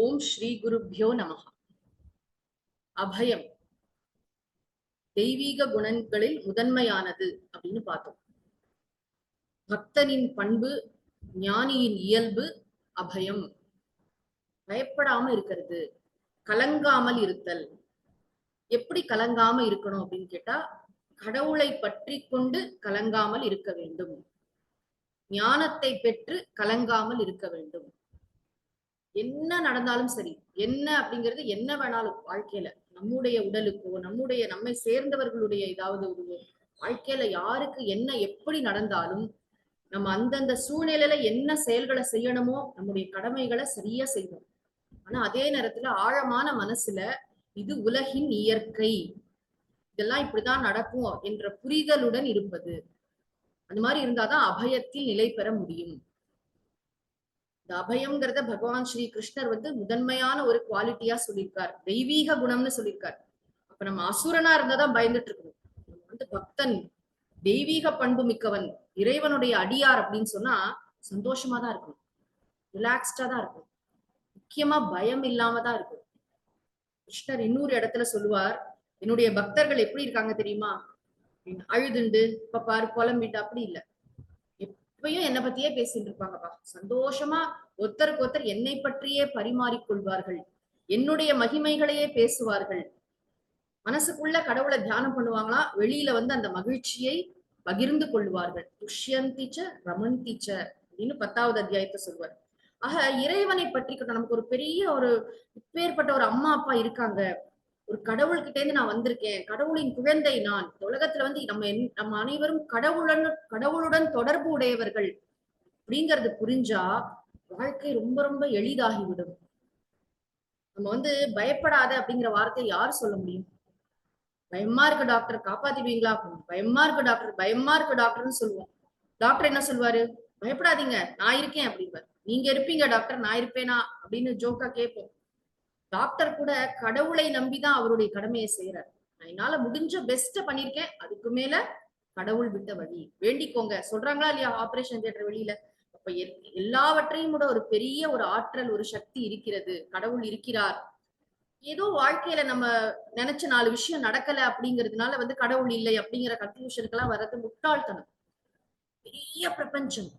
ஓம் ஸ்ரீ குருப்யோ நமஹ. அபயம். தெய்வீக குணங்களில் முதன்மையானது அப்படின்னு பார்த்தோம். பக்தனின் பண்பு ஞானியின் இயல்பு அபயம். பயப்படாம இருக்கிறது கலங்காமல் இருத்தல். எப்படி கலங்காம இருக்கணும் அப்படின்னு கேட்டா கடவுளை பற்றி கொண்டு கலங்காமல் இருக்க வேண்டும். ஞானத்தை பெற்று கலங்காமல் இருக்க வேண்டும். என்ன நடந்தாலும் சரி என்ன அப்படிங்கிறது என்ன வேணாலும் வாழ்க்கையில நம்முடைய உடலுக்கோ நம்முடைய நம்மை சேர்ந்தவர்களுடைய ஏதாவது ஒரு வாழ்க்கையில யாருக்கு என்ன எப்படி நடந்தாலும் நம்ம அந்தந்த சூழ்நிலையில என்ன செயல்களை செய்யணுமோ நம்முடைய கடமைகளை சரியா செய்வோம். ஆனா அதே நேரத்துல ஆழமான மனசுல இது உலகின் இயற்கை. இதெல்லாம் இப்படிதான் நடக்கும் என்ற புரிதலுடன் இருப்பது. அந்த மாதிரி இருந்தாதான் அபயத்தில் நிலை பெற முடியும். இந்த அபயம்ங்கிறத பகவான் ஸ்ரீ கிருஷ்ணர் வந்து முதன்மையான ஒரு குவாலிட்டியா சொல்லியிருக்கார். தெய்வீக குணம்னு சொல்லியிருக்கார். அப்ப நம்ம அசுரனா இருந்தாதான் பயந்துட்டு இருக்கணும். நம்ம வந்து பக்தன் தெய்வீக பண்பு மிக்கவன் இறைவனுடைய அடியார் அப்படின்னு சொன்னா சந்தோஷமா தான் இருக்கும் ரிலாக்ஸ்டா தான் இருக்கும் முக்கியமா பயம் இல்லாம தான் இருக்கும் கிருஷ்ணர் இன்னொரு இடத்துல சொல்லுவார் என்னுடைய பக்தர்கள் எப்படி இருக்காங்க தெரியுமா? அழுதுண்டு இப்ப பாரு புலம்பிட்டு அப்படி இல்ல. இப்பயும் என்னை பத்தியே பேசிட்டு இருப்பாங்கப்பா. சந்தோஷமா ஒருத்தருக்கு ஒருத்தர் என்னை பற்றியே பரிமாறிக்கொள்வார்கள். என்னுடைய மகிமைகளையே பேசுவார்கள். மனசுக்குள்ள கடவுளை தியானம் பண்ணுவாங்களா? வெளியில வந்து அந்த மகிழ்ச்சியை பகிர்ந்து கொள்வார்கள். துஷ்யந்திச்ச ரமந்திச்ச அப்படின்னு பத்தாவது அத்தியாயத்தை சொல்வார். ஆக இறைவனை பற்றி நமக்கு ஒரு பெரிய ஒரு இப்பேற்பட்ட ஒரு அம்மா அப்பா இருக்காங்க. ஒரு கடவுள்கிட்ட இருந்து நான் வந்திருக்கேன். கடவுளின் குழந்தை நான். இந்த உலகத்துல வந்து நம்ம நம்ம அனைவரும் கடவுளுடன் கடவுளுடன் தொடர்பு உடையவர்கள் அப்படிங்கறது புரிஞ்சா வாழ்க்கை ரொம்ப ரொம்ப எளிதாகிவிடும். நம்ம வந்து பயப்படாத அப்படிங்கிற வார்த்தை யார் சொல்ல முடியும்? பயமா இருக்கு டாக்டர் காப்பாத்திடுவீங்களா? பயமா இருக்கு டாக்டர் பயமா இருக்கு டாக்டர்னு சொல்லுவோம். டாக்டர் என்ன சொல்லுவாரு பயப்படாதீங்க நான் இருக்கேன் அப்படிம்பாரு. நீங்க இருப்பீங்க டாக்டர் நான் இருப்பேனா? அப்படின்னு ஜோக்கா கேட்போம். டாக்டர் கூட கடவுளை நம்பிதான் அவருடைய கடமையை செய்யறாரு நான் என்னால முடிஞ்ச பெஸ்ட பண்ணிருக்கேன். அதுக்கு மேல கடவுள் விட்ட வழி. வேண்டிக்கோங்க. சொல்றாங்களா இல்லையா? ஆபரேஷன் தியேட்டர் வெளியில. அப்ப எல்லாவற்றையும் கூட ஒரு பெரிய ஒரு ஆற்றல் ஒரு சக்தி இருக்கிறது. கடவுள் இருக்கிறார். ஏதோ வாழ்க்கையில நம்ம நினைச்ச நாலு விஷயம் நடக்கல அப்படிங்கிறதுனால வந்து கடவுள் இல்லை அப்படிங்கிற கன்க்ளூஷனுக்கெல்லாம் வர்றது முட்டாள்தனம். பெரிய பிரபஞ்சம்.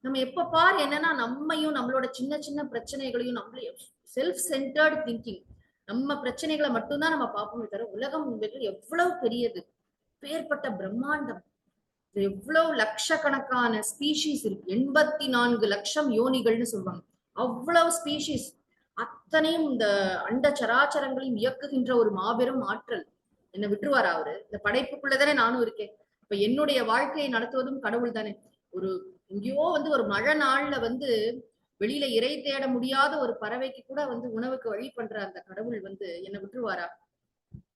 நம்ம எப்ப பார் என்னன்னா நம்மையும் நம்மளோட சின்ன சின்ன பிரச்சனைகளையும் நம்மளையும் செல்ஃப் சென்டர்ட் திங்கிங் நம்ம பிரச்சனைகளை மட்டும்தான் நம்ம பார்ப்போமே தவிர உலகம் எவ்வளவு பெரியது? பேர்பட்ட பிரம்மாண்டம். எவ்வளவு லட்சக்கணக்கான ஸ்பீஷீஸ் இருக்கு. எண்பத்தி நான்கு லட்சம் யோனிகள்னு சொல்லுவாங்க. அவ்வளவு ஸ்பீஷீஸ் அத்தனையும் இந்த அண்ட சராச்சரங்களையும் இயக்குகின்ற ஒரு மாபெரும் ஆற்றல். என்ன விட்டுருவாரா அவரு? இந்த படைப்புக்குள்ளதானே நானும் இருக்கேன். இப்ப என்னுடைய வாழ்க்கையை நடத்துவதும் கடவுள் தானே ஒரு எங்கேயோ வந்து ஒரு மழை நாள்ல வந்து வெளியில இறை தேட முடியாத ஒரு பறவைக்கு கூட வந்து உணவுக்கு வழி பண்ற அந்த கடவுள் வந்து என்ன விட்டுருவாரா?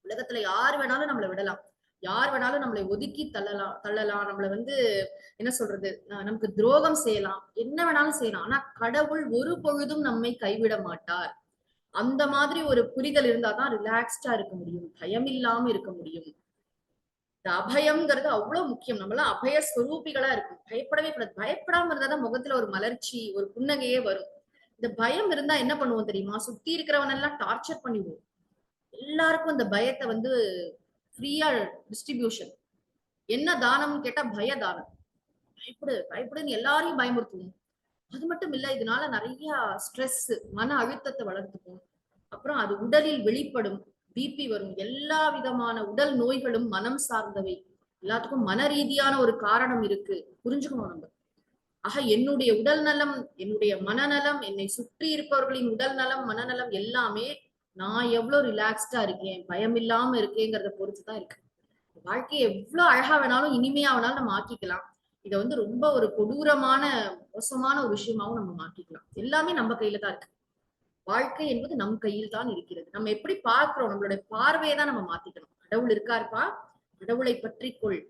உலகத்துல யார் வேணாலும் நம்மளை விடலாம். யார் வேணாலும் நம்மளை ஒதுக்கி தள்ளலாம் தள்ளலாம். நம்மள வந்து என்ன சொல்றது? நமக்கு துரோகம் செய்யலாம். என்ன வேணாலும் செய்யலாம். ஆனா கடவுள் ஒரு பொழுதும் நம்மை கைவிட மாட்டார். அந்த மாதிரி ஒரு புரிதல் இருந்தாதான் ரிலாக்ஸ்டா இருக்க முடியும். பயம் இல்லாம இருக்க முடியும். இந்த அபயம்ங்கிறது அவ்வளவு முக்கியம். நம்மளாம் அபய ஸ்வரூபிகளா இருக்கும். பயப்படவே கூடாது. பயப்படாம இருந்தாதான் முகத்துல ஒரு மலர்ச்சி ஒரு புன்னகையே வரும். இந்த பயம் இருந்தா என்ன பண்ணுவோம் தெரியுமா? சுத்தி இருக்கிறவன் எல்லாம் டார்ச்சர் பண்ணிடுவோம். எல்லாருக்கும் இந்த பயத்தை வந்து ஃப்ரீயா டிஸ்ட்ரிபியூஷன் என்ன தானம்னு கேட்டா பய தானம் பயப்படு பயப்படுன்னு எல்லாரையும் பயமுறுத்துவோம். அது மட்டும் இல்ல இதனால நிறைய ஸ்ட்ரெஸ் மன அழுத்தத்தை வளர்த்துக்கும். அப்புறம் அது உடலில் வெளிப்படும். பிபி வரும். எல்லா விதமான உடல் நோய்களும் மனம் சார்ந்தவை. எல்லாத்துக்கும் மன ரீதியான ஒரு காரணம் இருக்கு. புரிஞ்சுக்கணும் நம்ம. ஆக என்னுடைய உடல் நலம் என்னுடைய மனநலம் என்னை சுற்றி இருப்பவர்களின் உடல் நலம் மனநலம் எல்லாமே நான் எவ்வளவு ரிலாக்ஸ்டா இருக்கேன் பயம் இல்லாம இருக்கேங்கிறத பொறுத்துதான் இருக்கு. வாழ்க்கையை எவ்வளவு அழகா வேணாலும் இனிமையா வேணாலும் நம்ம ஆக்கிக்கலாம். இதை வந்து ரொம்ப ஒரு கொடூரமான மோசமான ஒரு விஷயமாவும் நம்ம மாட்டிக்கலாம் எல்லாமே நம்ம கையில தான் இருக்கு. வாழ்க்கை என்பது நம் கையில் தான் இருக்கிறது. நம்ம எப்படி பார்க்கிறோம்? நம்மளுடைய பார்வையை தான் நம்ம மாத்திக்கணும். கடவுள் இருக்காருப்பா கடவுளை பற்றி கொள்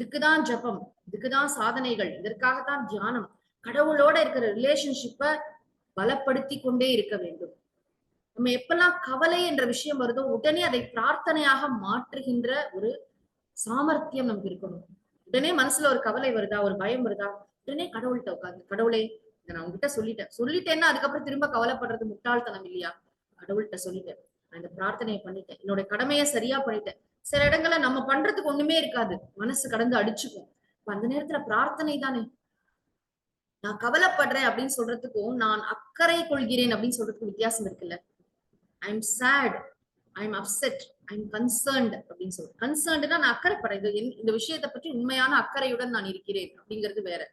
இதுக்குதான் ஜபம் இதுக்குதான் சாதனைகள் இதற்காகத்தான் தியானம். கடவுளோட இருக்கிற ரிலேஷன்ஷிப்பை பலப்படுத்தி கொண்டே இருக்க வேண்டும். நம்ம எப்பெல்லாம் கவலை என்ற விஷயம் வருதோ உடனே அதை பிரார்த்தனையாக மாற்றுகின்ற ஒரு சாமர்த்தியம் நமக்கு இருக்கணும். உடனே மனசுல ஒரு கவலை வருதா ஒரு பயம் வருதா? உடனே கடவுள்கிட்ட உட்காந்து கடவுளே இதை நான் உங்ககிட்ட சொல்லிட்டேன். சொல்லிட்டேன்னா அதுக்கப்புறம் திரும்ப கவலைப்படுறது முட்டாள்தனம் இல்லையா? கடவுள்கிட்ட சொல்லிட்டேன். நான் இந்த பிரார்த்தனையை பண்ணிட்டேன். என்னோட கடமையை சரியா பண்ணிட்டேன். சில இடங்கள்ல நம்ம பண்றதுக்கு ஒண்ணுமே இருக்காது. மனசு கடந்து அடிச்சுக்கும். இப்ப அந்த நேரத்துல பிரார்த்தனை தானே? நான் கவலைப்படுறேன் அப்படின்னு சொல்றதுக்கும் நான் அக்கறை கொள்கிறேன் அப்படின்னு சொல்றதுக்கும் வித்தியாசம் இருக்குல்ல? I am sad I am upset I am concerned அப்படின்னு சொல்றேன். கன்சர்ன்டுனா நான் அக்கறைப்படுறேன். இது என்- இந்த விஷயத்தை பற்றி உண்மையான அக்கறையுடன் நான் இருக்கிறேன் அப்படிங்கிறது வேற.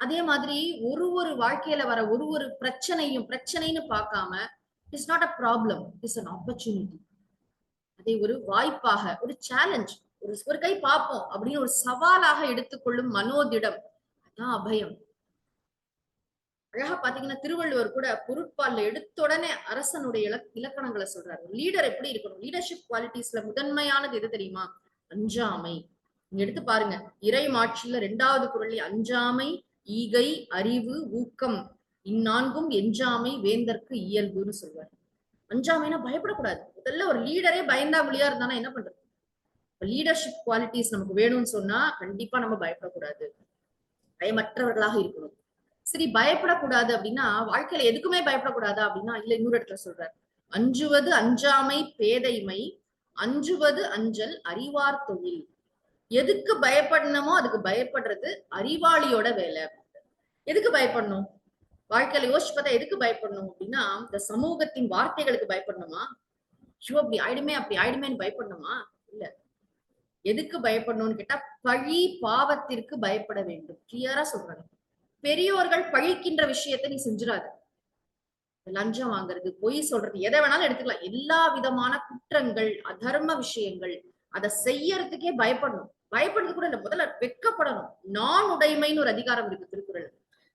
அதே மாதிரி ஒரு ஒரு வாழ்க்கையில வர ஒரு ஒரு பிரச்சனையும் பிரச்சனைன்னு பார்க்காம it's not a problem it's an opportunity அதை ஒரு வாய்ப்பாக ஒரு சேலஞ்ச் ஒரு ஒரு கை பார்ப்போம் அப்படின்னு ஒரு சவாலாக எடுத்துக்கொள்ளும் மனோதிடம் அதான் அபயம். அழகா பாத்தீங்கன்னா திருவள்ளுவர் கூட பொருட்பால்ல எடுத்த உடனே அரசனுடைய இலக்கணங்களை சொல்றாரு. லீடர் எப்படி இருக்கணும்? லீடர்ஷிப் குவாலிட்டிஸ்ல முதன்மையானது எது தெரியுமா? அஞ்சாமை. நீங்க எடுத்து பாருங்க. இறை மாட்சியில ரெண்டாவது குரல்ல அஞ்சாமை ஈகை அறிவு ஊக்கம் இந்நான்கும் எஞ்சாமை வேந்தற்கு இயல்புன்னு சொல்வார். அஞ்சாமைனா பயப்படக்கூடாது. முதல்ல ஒரு லீடரே பயந்தா முடியா இருந்தானா என்ன பண்றது? லீடர்ஷிப் குவாலிட்டிஸ் நமக்கு வேணும்னு சொன்னா கண்டிப்பா நம்ம பயப்படக்கூடாது. பயமற்றவர்களாக இருக்கணும். சரி பயப்படக்கூடாது அப்படின்னா வாழ்க்கையில எதுக்குமே பயப்படக்கூடாதா அப்படின்னா இல்ல இன்னொரு இடத்துல சொல்றாரு. அஞ்சுவது அஞ்சாமை பேதைமை அஞ்சுவது அஞ்சல் அறிவார் தொழில். எதுக்கு பயப்படணுமோ அதுக்கு பயப்படுறது அறிவாளியோட வேலை எதுக்கு பயப்படணும்? வாழ்க்கையில யோசிச்சு பார்த்தா எதுக்கு பயப்படணும் அப்படின்னா இந்த சமூகத்தின் வார்த்தைகளுக்கு பயப்படணுமா? ஐயோ அப்படி ஆயிடுமே அப்படி ஆயிடுமேன்னு பயப்படணுமா? இல்ல. எதுக்கு பயப்படணும்னு கேட்டா பழி பாவத்திற்கு பயப்பட வேண்டும். கிளியரா சொல்றாங்க பெரியோர்கள் பழிக்கின்ற விஷயத்தை நீ செஞ்சிடாத. லஞ்சம் வாங்குறது பொய் சொல்றது எதை வேணாலும் எடுத்துக்கலாம். எல்லா விதமான குற்றங்கள் அதர்ம விஷயங்கள் அதை செய்யறதுக்கே பயப்படணும். பயப்படுறது கூட இந்த முதல்ல வெக்கப்படணும். நான் உடைமைன்னு ஒரு அதிகாரம் இருக்கு திருக்குறள்.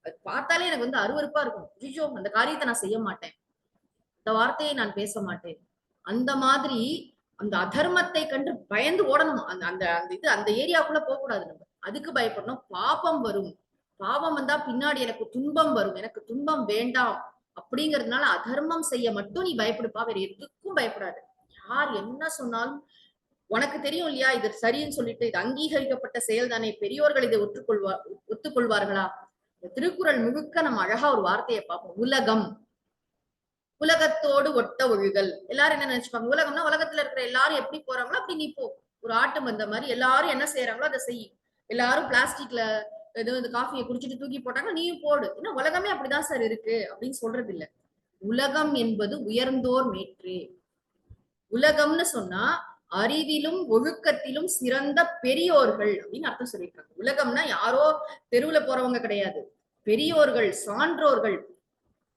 அது பார்த்தாலே எனக்கு வந்து அருவருப்பா இருக்கும். ஐயோ அந்த காரியத்தை நான் செய்ய மாட்டேன். இந்த வார்த்தையை நான் பேச மாட்டேன். அந்த மாதிரி அந்த அதர்மத்தை கண்டு பயந்து ஓடணும். அந்த அந்த அந்த இது அந்த ஏரியாக்குள்ள போக கூடாது நம்ம. அதுக்கு பயப்படணும். பாபம் வரும். பாவம் வந்தா பின்னாடி எனக்கு துன்பம் வரும். எனக்கு துன்பம் வேண்டாம் அப்படிங்கறதுனால அதர்மம் செய்ய மட்டும் நீ பயப்படுப்பா. வேற எதுக்கும் பயப்படாது. யார் என்ன சொன்னாலும் உனக்கு தெரியும் இல்லையா? இது சரின்னு சொல்லிட்டு இது அங்கீகரிக்கப்பட்ட செயல் தானே பெரியோர்கள் இதை ஒத்துக்கொள்வா ஒத்துக்கொள்வார்களா? இந்த திருக்குறள் முழுக்க நம்ம அழகா ஒரு வார்த்தையை பார்ப்போம். உலகம். உலகத்தோடு ஒட்ட ஒழுகல். எல்லாரும் என்ன நினைச்சுப்பாங்க? உலகம்னா உலகத்துல இருக்கிற எல்லாரும் எப்படி போறாங்களோ அப்படி நீ போ. ஒரு ஆட்டு வந்த மாதிரி எல்லாரும் என்ன செய்யறாங்களோ அதை செய். எல்லாரும் பிளாஸ்டிக்ல ஏதோ இந்த காஃபியை குடிச்சிட்டு தூக்கி போட்டாங்க நீயும் போடு. ஏன்னா உலகமே அப்படிதான் சார் இருக்கு அப்படின்னு சொல்றது இல்ல உலகம் என்பது உயர்ந்தோர் மேற்று. உலகம்னு சொன்னா அறிவிலும் ஒழுக்கத்திலும் சிறந்த பெரியோர்கள் அப்படின்னு அர்த்தம் சொல்லியிருக்காங்க. உலகம்னா யாரோ தெருவுல போறவங்க கிடையாது. பெரியோர்கள் சான்றோர்கள்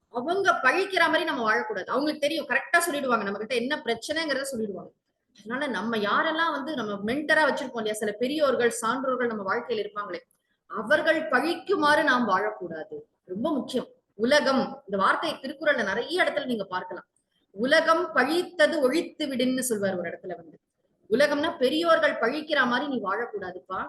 அவங்க பழிக்கிற மாதிரி நம்ம வாழக்கூடாது. அவங்களுக்கு தெரியும் கரெக்டா சொல்லிடுவாங்க. நம்ம கிட்ட என்ன பிரச்சனைங்கிறத சொல்லிடுவாங்க. அதனால நம்ம யாரெல்லாம் வந்து நம்ம மென்டரா வச்சிருப்போம் இல்லையா? சில பெரியோர்கள் சான்றோர்கள் நம்ம வாழ்க்கையில இருப்பாங்களே அவர்கள் பழிக்குமாறு நாம் வாழக்கூடாது. ரொம்ப முக்கியம். உலகம் இந்த வார்த்தை திருக்குறள்ல நிறைய இடத்துல நீங்க பார்க்கலாம். உலகம் பழித்தது ஒழித்து விடுன்னு சொல்வார் ஒரு இடத்துல வந்து. உலகம்னா பெரியோர்கள் பழிக்கிற மாதிரி நீ வாழக்கூடாதுப்பா.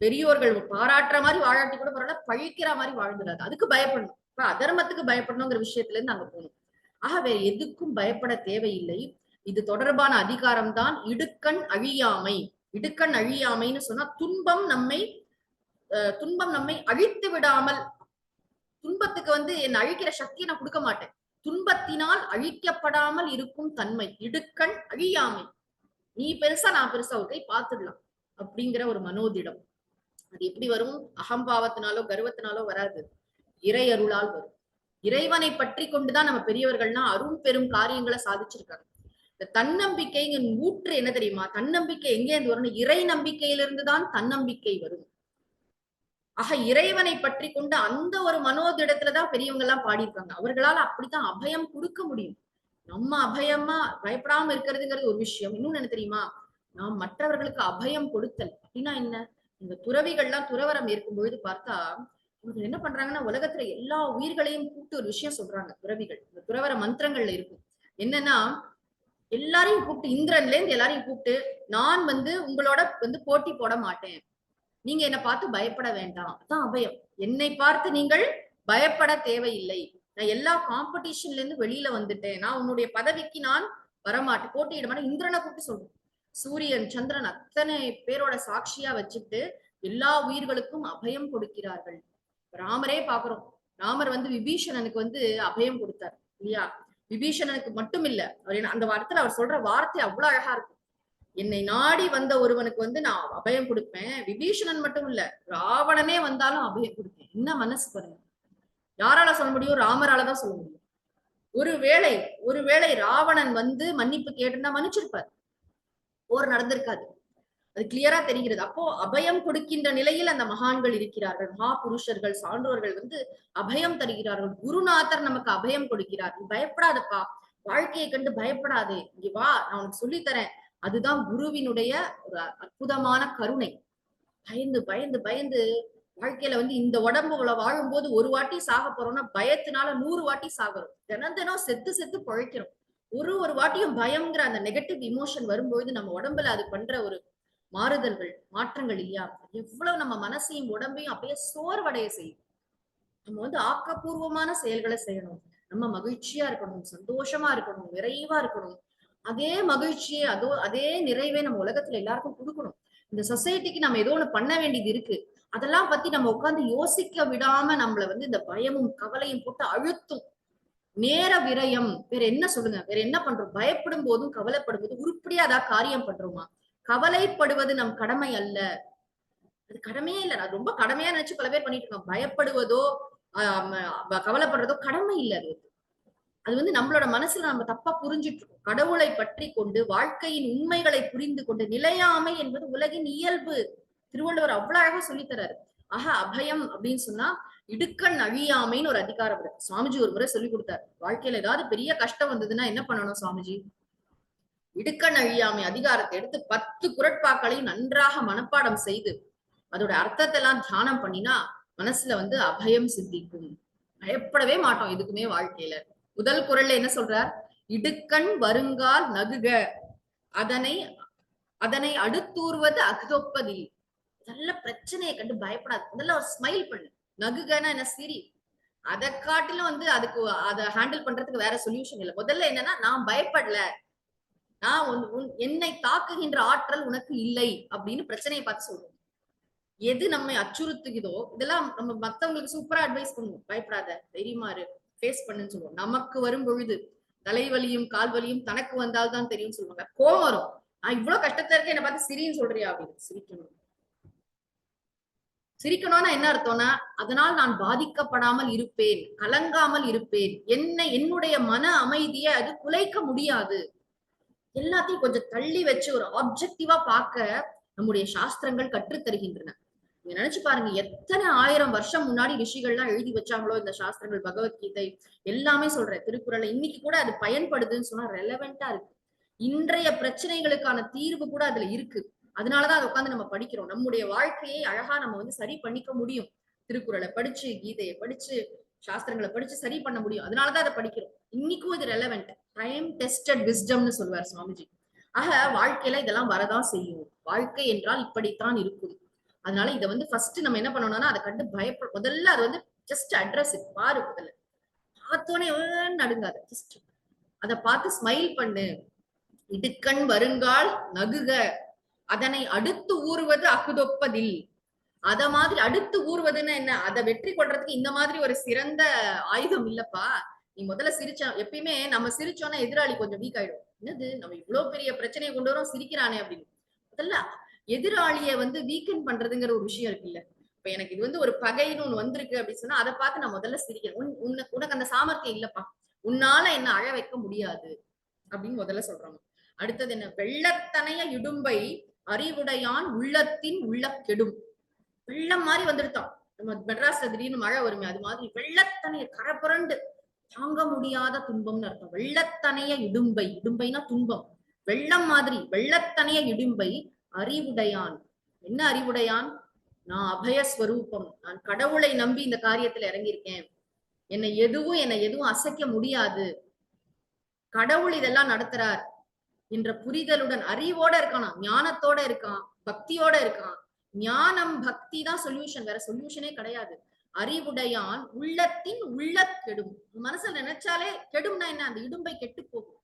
பெரியோர்கள் பாராட்டுற மாதிரி வாழாட்டி கூட பரவாயில்ல பழிக்கிற மாதிரி வாழ்ந்துடாது அதுக்கு பயப்படணும். இப்ப அதர்மத்துக்கு பயப்படணுங்கிற விஷயத்துல இருந்து அங்க போகணும். ஆக வேற எதுக்கும் பயப்பட தேவையில்லை. இது தொடர்பான அதிகாரம் தான் இடுக்கண் அழியாமை. இடுக்கண் அழியாமைன்னு சொன்னா துன்பம் நம்மை துன்பம் நம்மை அழித்து விடாமல். துன்பத்துக்கு வந்து என் அழிக்கிற சக்தியை நான் கொடுக்க மாட்டேன். துன்பத்தினால் அழிக்கப்படாமல் இருக்கும் தன்மை. இடுக்கண் அழியாமை. நீ பெருசா நான் பெருசா ஒரு கை பார்த்துடலாம் அப்படிங்கிற ஒரு மனோதிடம். அது எப்படி வரும்? அகம்பாவத்தினாலோ கர்வத்தினாலோ வராது. இறை அருளால் வரும். இறைவனை பற்றி கொண்டுதான் நம்ம பெரியவர்கள்னா அரும் பெரும் காரியங்களை சாதிச்சிருக்காங்க. இந்த தன்னம்பிக்கைங்க ஊற்று என்ன தெரியுமா? தன்னம்பிக்கை எங்கே இருந்து வரும்னு இறை நம்பிக்கையிலிருந்து தான் தன்னம்பிக்கை வரும். ஆக இறைவனை பற்றி கொண்டு அந்த ஒரு மனோதிடத்துலதான் பெரியவங்க எல்லாம் பாடியிருக்காங்க. அவர்களால அப்படித்தான் அபயம் கொடுக்க முடியும். நம்ம அபயமா பயப்படாம இருக்கிறதுங்கிறது ஒரு விஷயம். இன்னொன்னு என்ன தெரியுமா? நாம் மற்றவர்களுக்கு அபயம் கொடுத்தல். அப்படின்னா என்ன? இந்த துறவிகள்லாம் துறவரம் இருக்கும் பொழுது பார்த்தா இவங்க என்ன பண்றாங்கன்னா உலகத்துல எல்லா உயிர்களையும் கூப்பிட்டு ஒரு விஷயம் சொல்றாங்க துறவிகள். இந்த துறவர மந்திரங்கள்ல இருக்கும். என்னன்னா எல்லாரையும் கூப்பிட்டு இந்திரன்ல இருந்து எல்லாரையும் கூப்பிட்டு நான் வந்து உங்களோட வந்து போட்டி போட மாட்டேன். நீங்க என்னை பார்த்து பயப்பட வேண்டாம். அதான் அபயம். என்னை பார்த்து நீங்கள் பயப்பட தேவையில்லை. நான் எல்லா காம்படிஷன்ல இருந்து வெளியில வந்துட்டேன். நான் உன்னுடைய பதவிக்கு நான் வரமாட்டேன். போட்டியிட மாட்டேன். இந்திரனை கூப்பிட்டு சொல்றேன். சூரியன் சந்திரன் அத்தனை பேரோட சாட்சியா வச்சுட்டு எல்லா உயிர்களுக்கும் அபயம் கொடுக்கிறார்கள். ராமரே பாக்குறோம் ராமர் வந்து விபீஷணனுக்கு வந்து அபயம் கொடுத்தார். இல்லையா? விபீஷணனுக்கு மட்டும் இல்ல. அவர் அந்த வார்த்தையில அவர் சொல்ற வார்த்தை அவ்வளவு அழகா இருக்கும். என்னை நாடி வந்த ஒருவனுக்கு வந்து நான் அபயம் கொடுப்பேன். விபீஷணன் மட்டும் இல்ல ராவணனே வந்தாலும் அபயம் கொடுப்பேன். என்ன மனசு பாருங்க. யாரால சொல்ல முடியும்? ராமரால தான் சொல்ல முடியும். ஒருவேளை ஒருவேளை ராவணன் வந்து மன்னிப்பு கேட்டிருந்தா மன்னிச்சிருப்பார். போர் நடந்திருக்காது. அது கிளியரா தெரிகிறது. அப்போ அபயம் கொடுக்கின்ற நிலையில் அந்த மகான்கள் இருக்கிறார்கள். மகா புருஷர்கள் சான்றோர்கள் வந்து அபயம் தருகிறார்கள். குருநாதர் நமக்கு அபயம் கொடுக்கிறார். நீ பயப்படாதப்பா. வாழ்க்கையை கண்டு பயப்படாதே. இங்க வா நான் உனக்கு சொல்லித்தரேன். அதுதான் குருவினுடைய ஒரு அற்புதமான கருணை. பயந்து பயந்து பயந்து வாழ்க்கையில வந்து இந்த உடம்புல வாழும்போது ஒரு வாட்டி சாக போறோம்னா பயத்தினால நூறு வாட்டி சாகுறோம் தினம் தினம் செத்து செத்து பழைக்கிறோம். ஒரு ஒரு வாட்டியும் பயம்ங்கிற அந்த நெகட்டிவ் இமோஷன் வரும்பொழுது நம்ம உடம்புல அது பண்ற ஒரு மாறுதல்கள் மாற்றங்கள் இல்லையா? எவ்வளவு நம்ம மனசையும் உடம்பையும் அப்படியே சோர்வடைய செய்யும். நம்ம வந்து ஆக்கப்பூர்வமான செயல்களை செய்யணும். நம்ம மகிழ்ச்சியா இருக்கணும் சந்தோஷமா இருக்கணும் நிறைவா இருக்கணும். அதே மகிழ்ச்சியை அதோ அதே நிறைவே நம்ம உலகத்துல எல்லாருக்கும் கொடுக்கணும். இந்த சொசைட்டிக்கு நம்ம ஏதோ ஒண்ணு பண்ண வேண்டியது இருக்கு. அதெல்லாம் பத்தி நம்ம உட்கார்ந்து யோசிக்க விடாம நம்மள வந்து இந்த பயமும் கவலையும் போட்டு அழுத்தும். நேர விரயம். வேற என்ன சொல்லுங்க? வேற என்ன பண்றோம்? பயப்படும் போதும் கவலைப்படும் போதும் உருப்படியா அதான் காரியம் பண்றோமா? கவலைப்படுவது நம் கடமை அல்ல. அது கடமையே இல்ல. நான் ரொம்ப கடமையா நினைச்சு பல பேர் பண்ணிட்டு இருக்கோம் பயப்படுவதோ கவலைப்படுறதோ கடமை இல்ல அது அது வந்து நம்மளோட மனசுல நம்ம தப்பா புரிஞ்சிட்டு இருக்கோம் கடவுளை பற்றி கொண்டு வாழ்க்கையின் உண்மைகளை புரிந்து கொண்டு நிலையாமை என்பது உலகின் இயல்பு. திருவள்ளுவர் அவ்வளவு அழகா சொல்லித்தராரு ஆக அபயம் அப்படின்னு சொன்னா இடுக்கண் அழியாமைன்னு ஒரு அதிகாரம் இருக்கு. சுவாமிஜி ஒரு முறை சொல்லி கொடுத்தாரு. வாழ்க்கையில ஏதாவது பெரிய கஷ்டம் வந்ததுன்னா என்ன பண்ணணும் சுவாமிஜி? இடுக்கண் அழியாமை அதிகாரத்தை எடுத்து பத்து குரட்பாக்களையும் நன்றாக மனப்பாடம் செய்து அதோட அர்த்தத்தை எல்லாம் தியானம் பண்ணினா மனசுல வந்து அபயம் சித்திக்கும். பயப்படவே மாட்டோம் எதுக்குமே வாழ்க்கையில. முதல் குரல்ல என்ன சொல்றார்? இடுக்கண் வருங்கால் நகுக. அதனை அதனை அடுத்தூர்வது அகதொப்பதில் நல்ல பிரச்சனையை கண்டு பயப்படாது முதல்ல ஒரு ஸ்மைல் பண்ணு. நகுகன்னா என்ன சிரி. அதை காட்டிலும் வந்து அதுக்கு அதை ஹேண்டில் பண்றதுக்கு வேற சொல்யூஷன் இல்லை. முதல்ல என்னன்னா நான் பயப்படல. நான் உன்- என்னை தாக்குகின்ற ஆற்றல் உனக்கு இல்லை அப்படின்னு பிரச்சனையை பார்த்து சொல்லுவோம். எது நம்மை அச்சுறுத்துகிறதோ இதெல்லாம் நம்ம மத்தவங்களுக்கு சூப்பரா அட்வைஸ் பண்ணுவோம். பயப்படாத தைரியமா இரு. ஃபேஸ் பண்ணுன்னு சொல்லுவோம். நமக்கு வரும் பொழுது தலைவலியும் கால்வலியும் தனக்கு வந்தால்தான் தெரியும்னு சொல்லுவாங்க. கோவம் வரும். நான் இவ்வளவு கஷ்டத்துல இருக்கேன் என்ன பார்த்து சிரின்னு சொல்றியா அப்படின்னு. சிரிக்கணும். சிரிக்கணும்னா என்ன அர்த்தம்னா அதனால் நான் பாதிக்கப்படாமல் இருப்பேன் கலங்காமல் இருப்பேன். என்ன என்னுடைய மன அமைதியை அது குலைக்க முடியாது. எல்லாத்தையும் கொஞ்சம் தள்ளி வச்சு ஒரு ஆப்ஜெக்டிவா பார்க்க நம்முடைய சாஸ்திரங்கள் கற்றுத் தருகின்றன. நீங்க நினைச்சு பாருங்க எத்தனை ஆயிரம் வருஷம் முன்னாடி ரிஷிகள்லாம் எழுதி வச்சாங்களோ இந்த சாஸ்திரங்கள் பகவத்கீதை எல்லாமே சொல்றேன் திருக்குறளை. இன்னைக்கு கூட அது பயன்படுதுன்னு சொன்னா ரெலவெண்டா இருக்கு. இன்றைய பிரச்சனைகளுக்கான தீர்வு கூட அதுல இருக்கு. அதனாலதான் அதை உட்காந்து நம்ம படிக்கிறோம். நம்முடைய வாழ்க்கையை அழகா நம்ம வந்து சரி பண்ணிக்க முடியும். திருக்குறளை படிச்சு கீதையை படிச்சு சாஸ்திரங்களை படிச்சு சரி பண்ண முடியும். அதனாலதான் அதை படிக்கிறோம். இன்னைக்கும் இது ரெலவெண்ட் டைம் டெஸ்டட் விஸ்டம்னு சொல்லுவார் சுவாமிஜி. ஆக வாழ்க்கையில இதெல்லாம் வரதான் செய்யும். வாழ்க்கை என்றால் இப்படித்தான் இருக்கும். அதனால இதை வந்து ஃபர்ஸ்ட் நம்ம என்ன பண்ணணும்னா அதை கண்டு பயப்பட முதல்ல அது வந்து ஜஸ்ட் அட்ரஸ் பாரு முதல்ல. பார்த்தோன்னே நடுங்காத ஜஸ்ட் அதை? பார்த்து ஸ்மைல் பண்ணு. இடுக்கண் வருங்கால் நகுக. அதனை அடுத்து ஊறுவது அகுதொப்பதில் அத மாதிரி அடுத்து ஊறுவதுன்னா என்ன? அதை வெற்றி கொள்றதுக்கு இந்த மாதிரி ஒரு சிறந்த ஆயுதம் இல்லப்பா. நீ முதல்ல சிரிச்சா எப்பயுமே நம்ம சிரிச்சோன்னா எதிராளி கொஞ்சம் வீக் ஆயிடும். என்னது? நம்ம இவ்வளவு பெரிய பிரச்சனையை கொண்டு வரோம் சிரிக்கிறானே அப்படின்னு. முதல்ல எதிராளிய வந்து வீக்கெண்ட் பண்றதுங்கிற ஒரு விஷயம் இருக்குல்ல. இப்ப எனக்கு இது வந்து ஒரு பகைன்னு ஒண்ணு வந்திருக்கு அப்படின்னு சொன்னா அதை பார்த்து நான் முதல்ல சிரிக்கிறேன். உன் உனக்கு உனக்கு அந்த சாமர்த்தியம் இல்லப்பா. உன்னால என்ன அழ வைக்க முடியாது அப்படின்னு முதல்ல சொல்றாங்க. அடுத்தது என்ன? வெள்ளத்தனைய இடும்பை அறிவுடையான் உள்ளத்தின் உள்ள கெடும் வெள்ளம் மாதிரி வந்துருத்தான் நம்ம மெட்ராஸ்ல திடீர்னு மழை வருமே அது மாதிரி வெள்ளத்தனைய கரப்புரண்டு தாங்க முடியாத துன்பம்னு அர்த்தம். வெள்ளத்தனைய இடும்பை இடும்பைனா துன்பம். வெள்ளம் மாதிரி வெள்ளத்தனைய இடும்பை அறிவுடையான். என்ன அறிவுடையான்? நான் அபயஸ்வரூபம். நான் கடவுளை நம்பி இந்த காரியத்துல இறங்கியிருக்கேன். என்னை எதுவும் என்னை எதுவும் அசைக்க முடியாது. கடவுள் இதெல்லாம் நடத்துறார். என்ற புரிதலுடன் அறிவோட இருக்கானா ஞானத்தோட இருக்கான் பக்தியோட இருக்கான். ஞானம் பக்தி தான் சொல்யூஷன் வேற சொல்யூஷனே கிடையாது. அறிவுடையான் உள்ளத்தின் உள்ள கெடும். மனசுல நினைச்சாலே கெடும்னா என்ன? அந்த இடும்பை கெட்டு போகும்.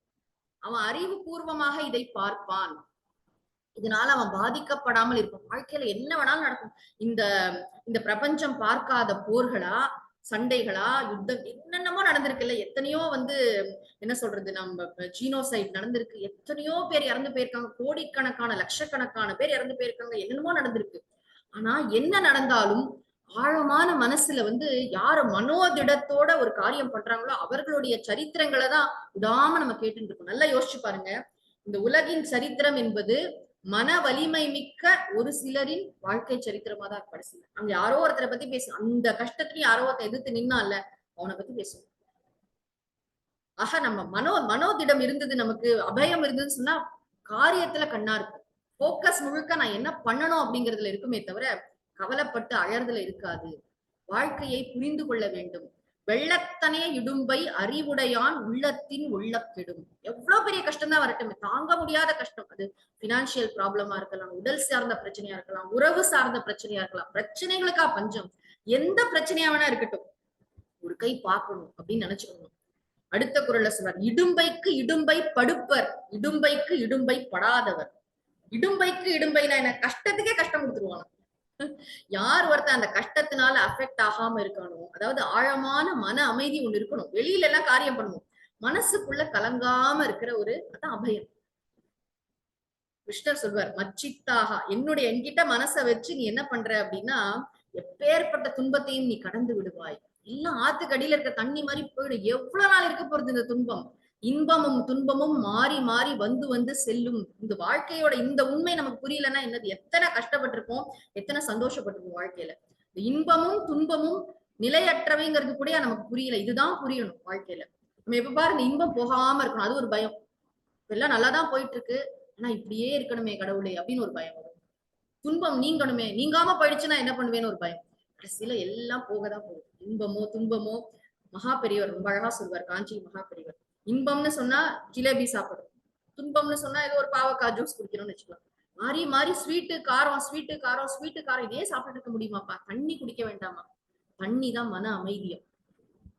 அவன் அறிவு பூர்வமாக இதை பார்ப்பான். இதனால அவன் பாதிக்கப்படாமல் இருப்பான். வாழ்க்கையில என்ன வேணாலும் நடக்கும். இந்த இந்த பிரபஞ்சம் பார்க்காத போர்களா சண்டைகளா யுத்தம் என்னென்னமோ நடந்திருக்குல்ல எத்தனையோ வந்து என்ன சொல்றது நம்ம ஜீனோசைட் நடந்திருக்கு. எத்தனையோ பேர் இறந்து போயிருக்காங்க. கோடிக்கணக்கான லட்சக்கணக்கான பேர் இறந்து போயிருக்காங்க. என்னென்னமோ நடந்திருக்கு. ஆனா என்ன நடந்தாலும் ஆழமான மனசுல வந்து யாரு மனோதிடத்தோட ஒரு காரியம் பண்றாங்களோ அவர்களுடைய சரித்திரங்களை தான் விடாம நம்ம கேட்டுட்டு இருக்கோம். நல்லா யோசிச்சு பாருங்க. இந்த உலகின் சரித்திரம் என்பது மன வலிமை மிக்க ஒரு சிலரின் வாழ்க்கை சரித்திரமா தான் கடைசியில். அங்க யாரோ ஒருத்தரை பத்தி பேசு அந்த கஷ்டத்துலயும் யாரோ ஒருத்தர் எதிர்த்து நின்னான்ல அவனை பத்தி பேசும் ஆக நம்ம மனோ மனோதிடம் இருந்தது நமக்கு அபயம் இருந்ததுன்னு சொன்னா காரியத்துல கண்ணா இருக்கும். போக்கஸ் முழுக்க நான் என்ன பண்ணணும் அப்படிங்கறதுல இருக்குமே தவிர கவலைப்பட்டு அழறதுல இருக்காது. வாழ்க்கையை புரிந்து கொள்ள வேண்டும். வெள்ளத்தனே இடும்பை அறிவுடையான் உள்ளத்தின் உள்ள கெடும் எவ்வளவு பெரிய கஷ்டம் தான் வரட்டுமே. தாங்க முடியாத கஷ்டம். அது பினான்சியல் ப்ராப்ளமா இருக்கலாம் உடல் சார்ந்த பிரச்சனையா இருக்கலாம் உறவு சார்ந்த பிரச்சனையா இருக்கலாம். பிரச்சனைகளுக்கா பஞ்சம். எந்த பிரச்சனையா வேணா இருக்கட்டும். ஒரு கை பார்க்கணும் அப்படின்னு நினைச்சுக்கணும். அடுத்த குரல்ல சொல்றார் இடும்பைக்கு இடும்பை படுப்பர் இடும்பைக்கு இடும்பை படாதவர். இடும்பைக்கு இடும்பைனா என்ன? கஷ்டத்துக்கே கஷ்டம் கொடுத்துருவாங்க. யார் ஒருத்தர் அந்த கஷ்டத்தினால அஃபெக்ட் ஆகாம இருக்கணும்? அதாவது ஆழமான மன அமைதி ஒண்ணு இருக்கணும். வெளியில எல்லாம் காரியம் பண்ணணும் மனசுக்குள்ள கலங்காம இருக்கிற ஒரு அதான் அபயம். கிருஷ்ணர் சொல்வார் மச்சித்தாக. என்னுடைய என்கிட்ட மனசை வச்சு நீ என்ன பண்ற அப்படின்னா எப்பேற்பட்ட துன்பத்தையும் நீ கடந்து விடுவாய். எல்லாம் ஆத்துக்கடியில இருக்க தண்ணி மாதிரி போயிடும். எவ்வளவு நாள் இருக்க போறது இந்த துன்பம்? இன்பமும் துன்பமும் மாறி மாறி வந்து வந்து செல்லும். இந்த வாழ்க்கையோட இந்த உண்மை நமக்கு புரியலன்னா என்னது? எத்தனை கஷ்டப்பட்டிருப்போம் எத்தனை சந்தோஷப்பட்டிருப்போம் வாழ்க்கையில. இந்த இன்பமும் துன்பமும் நிலையற்றவைங்கிறது கூட நமக்கு புரியல. இதுதான் புரியணும் வாழ்க்கையில. நம்ம எப்ப பாரு இந்த இன்பம் போகாம இருக்கணும். அது ஒரு பயம். எல்லாம் நல்லாதான் போயிட்டு இருக்கு ஆனா இப்படியே இருக்கணுமே கடவுளே அப்படின்னு ஒரு பயம் வரும். துன்பம் நீங்கணுமே. நீங்காம போயிடுச்சுன்னா என்ன பண்ணுவேன்னு ஒரு பயம். கடைசியில எல்லாம் போகதான் போகுது. இன்பமோ துன்பமோ மகா பெரியவர் ரொம்ப அழகா சொல்வார் காஞ்சி மகா பெரியவர். இன்பம்னு சொன்னா ஜிலேபி சாப்பிடும். துன்பம்னு சொன்னா ஏதோ ஒரு பாவக்காய் ஜூஸ் குடிக்கணும்னு வச்சுக்கலாம். மாறி மாறி ஸ்வீட்டு காரம் ஸ்வீட்டு காரம் ஸ்வீட்டு காரம் இதே சாப்பிட்டு இருக்க முடியுமாப்பா? தண்ணி குடிக்க வேண்டாமா? தண்ணி தான் மன அமைதியம்.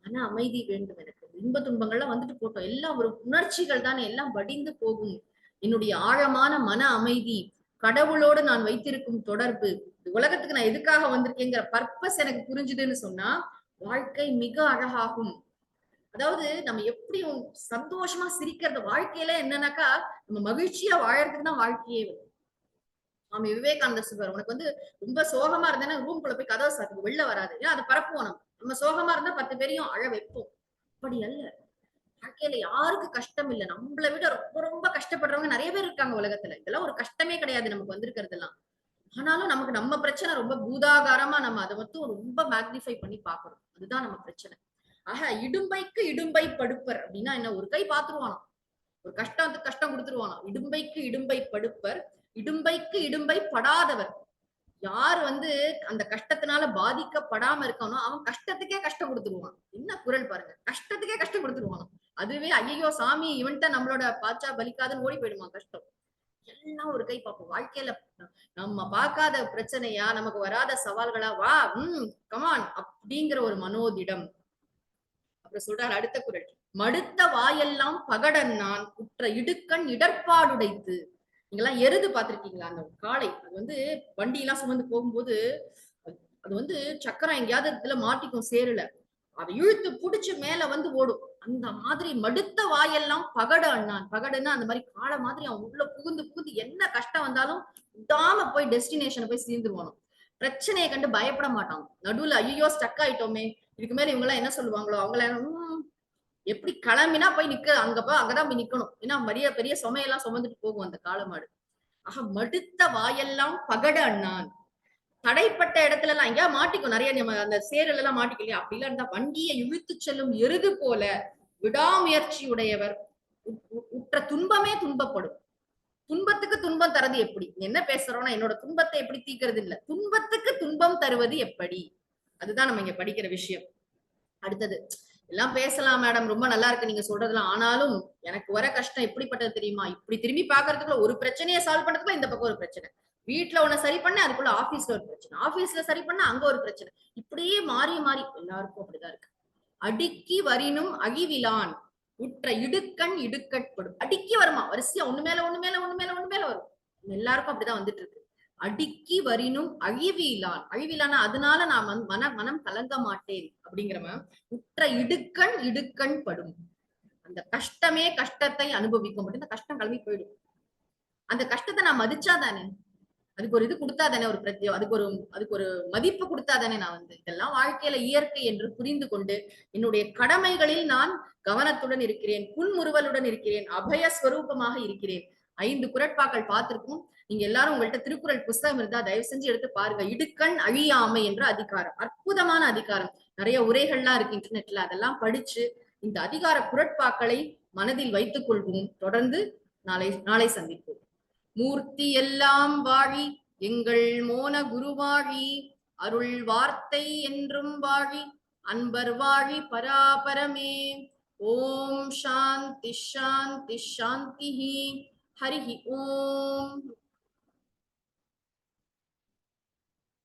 மன அமைதி வேண்டும் எனக்கு. இன்ப துன்பங்கள்லாம் வந்துட்டு போட்டோம். எல்லாம் ஒரு உணர்ச்சிகள் தானே. எல்லாம் வடிந்து போகும். என்னுடைய ஆழமான மன அமைதி கடவுளோடு நான் வைத்திருக்கும் தொடர்பு இந்த உலகத்துக்கு நான் எதுக்காக வந்திருக்கேங்கிற பர்பஸ் எனக்கு புரிஞ்சுதுன்னு சொன்னா வாழ்க்கை மிக அழகாகும். அதாவது நம்ம எப்படி சந்தோஷமா சிரிக்கிறது? வாழ்க்கையில என்னன்னாக்கா நம்ம மகிழ்ச்சியா வாழறதுக்கு தான் வாழ்க்கையே வரும். சுவாமி விவேகானந்தர் சொல்வார் உனக்கு வந்து ரொம்ப சோகமா இருந்தேன்னா ரூம்குள்ள போய் கதவை சாத்துக்கு வெளில வராது. ஏன்னா அதை பரப்புவோம் நம்ம. நம்ம சோகமா இருந்தா பத்து பேரையும் அழ வைப்போம். அப்படி அல்ல. வாழ்க்கையில யாருக்கு கஷ்டம் இல்ல? நம்மளை விட ரொம்ப ரொம்ப கஷ்டப்படுறவங்க நிறைய பேர் இருக்காங்க உலகத்துல. இதெல்லாம் ஒரு கஷ்டமே கிடையாது நமக்கு வந்திருக்கிறது எல்லாம் ஆனாலும் நமக்கு நம்ம பிரச்சனை ரொம்ப பூதாகாரமா நம்ம அதை மட்டும் ரொம்ப மேக்னிஃபை பண்ணி பாக்குறோம் அதுதான் நம்ம பிரச்சனை. ஆக இடும்பைக்கு இடும்பை படுப்பர் அப்படின்னா என்ன? ஒரு கை பாத்துருவானோ ஒரு கஷ்டத்துக்கு கஷ்டம் கொடுத்துருவானோ இடும்பைக்கு இடும்பை படுப்பர் இடும்பைக்கு இடும்பை படாதவர். யார் வந்து அந்த கஷ்டத்தினால பாதிக்கப்படாம இருக்கானோ அவன் கஷ்டத்துக்கே கஷ்டம் கொடுத்துருவான் என்ன குரல் பாருங்க. கஷ்டத்துக்கே கஷ்டம் கொடுத்துருவான் அதுவே ஐயோ சாமி இவன்ட்ட நம்மளோட பாச்சா பலிக்காதுன்னு ஓடி போயிடுமா கஷ்டம்? எல்லாம் ஒரு கை பார்ப்போம் வாழ்க்கையில நம்ம பார்க்காத பிரச்சனையா நமக்கு வராத சவால்களா வா உம் கமான் அப்படிங்கிற ஒரு மனோதிடம். அப்புறம் சொல்றாரு அடுத்த குரல். மடுத்த வாயெல்லாம் பகடன் நான் உற்ற இடுக்கண் இடர்பாடுடைத்து. நீங்கெல்லாம் எருது பார்த்திருக்கீங்களா? அந்த காளை. அது வந்து வண்டி எல்லாம் சுமந்து போகும்போது அது வந்து சக்கரம் எங்கேயாவது இதுல மாட்டிக்கும் சேருல. அதை இழுத்து புடிச்சு மேல வந்து ஓடும். அந்த மாதிரி மடுத்த வாயெல்லாம் பகடு அண்ணான் பகடுன்னா அந்த மாதிரி காளை மாதிரி அவன் உள்ள புகுந்து புகுந்து என்ன கஷ்டம் வந்தாலும் விடாம போய் டெஸ்டினேஷனை போய் சேர்ந்துருவானோ பிரச்சனையை கண்டு பயப்பட மாட்டான். நடுவுல ஐயோ ஸ்டக் ஆயிட்டோமே. இதுக்கு மேல இவங்க எல்லாம் என்ன சொல்லுவாங்களோ அவங்கள எப்படி கிளம்பினா போய் நிக்க அங்க போய் அங்கதான் போய் நிக்கணும். ஏன்னா மரிய பெரிய சுமையெல்லாம் சுமந்துட்டு போகும் அந்த காலமாடு ஆக மடுத்த வாயெல்லாம் பகட அண்ணான். தடைப்பட்ட இடத்துல எல்லாம் எங்கேயா மாட்டிக்கும். நிறைய நம்ம அந்த சேரல் எல்லாம் மாட்டிக்கலையா? அப்படி இருந்தா வண்டியை இழுத்து செல்லும் எருது போல விடாமுயற்சி உடையவர் உற்ற துன்பமே துன்பப்படும். துன்பத்துக்கு துன்பம் தரது எப்படி? என்ன பேசுறோம்னா என்னோட துன்பத்தை எப்படி தீக்கிறது இல்ல துன்பத்துக்கு துன்பம் தருவது எப்படி? அதுதான் நம்ம இங்க படிக்கிற விஷயம். அடுத்தது எல்லாம் பேசலாம் மேடம் ரொம்ப நல்லா இருக்கு நீங்க சொல்றதுலாம் ஆனாலும் எனக்கு வர கஷ்டம் எப்படிப்பட்டது தெரியுமா? இப்படி திரும்பி பாக்குறதுக்குள்ள ஒரு பிரச்சனையை சால்வ் பண்றதுக்குள்ள இந்த பக்கம் ஒரு பிரச்சனை. வீட்டுல உன்னை சரி பண்ண அதுக்குள்ள ஆபீஸ்ல ஒரு பிரச்சனை. ஆபீஸ்ல சரி பண்ண அங்க ஒரு பிரச்சனை. இப்படியே மாறி மாறி எல்லாருக்கும் அப்படிதான் இருக்கு. அடுக்கி வரினும் அகிவிலான் உற்ற இடுக்கண் இடுக்கட்படும். அடுக்கி வருமா? வரிசையா ஒண்ணு மேல ஒண்ணு மேல ஒண்ணு மேல ஒண்ணு மேல வரும். எல்லாருக்கும் அப்படிதான் வந்துட்டு இருக்கு. அடுக்கி வரினும் அழிவிலான். அழிவிலான அதனால நான் மன மனம் கலங்க மாட்டேன் அப்படிங்கிறவன் உற்ற இடுக்கண் இடுக்கண் படும். அந்த கஷ்டமே கஷ்டத்தை அனுபவிக்க மட்டும் இந்த கஷ்டம் கிளம்பி போயிடும். அந்த கஷ்டத்தை நான் மதிச்சாதானே அதுக்கு ஒரு இது கொடுத்தாதானே ஒரு பிரத்யோ அதுக்கு ஒரு அதுக்கு ஒரு மதிப்பு கொடுத்தாதானே நான் வந்து? இதெல்லாம் வாழ்க்கையில இயற்கை என்று புரிந்து கொண்டு என்னுடைய கடமைகளில் நான் கவனத்துடன் இருக்கிறேன் புன்முறுவலுடன் இருக்கிறேன் அபய ஸ்வரூபமாக இருக்கிறேன். ஐந்து குரட்பாக்கள் பார்த்திருக்கும் நீங்க எல்லாரும் உங்கள்ட்ட திருக்குறள் புஸ்தகம் இருந்தா தயவு செஞ்சு எடுத்து பாருங்க. இடுக்கண் அழியாமை என்ற அதிகாரம். அற்புதமான அதிகாரம். நிறைய உரைகள்லாம் இருக்கு இன்டர்நெட்ல அதெல்லாம் படிச்சு இந்த அதிகார குரட்பாக்களை மனதில் வைத்துக் கொள்வோம். தொடர்ந்து நாளை நாளை சந்திப்போம். மூர்த்தி எல்லாம் வாழி எங்கள் மோன குருவாழி அருள் வார்த்தை என்றும் வாழி அன்பர் வாழி பராபரமே. ஓம் சாந்தி ஷாந்தி ஷாந்தி ஹரிஹி ஓம்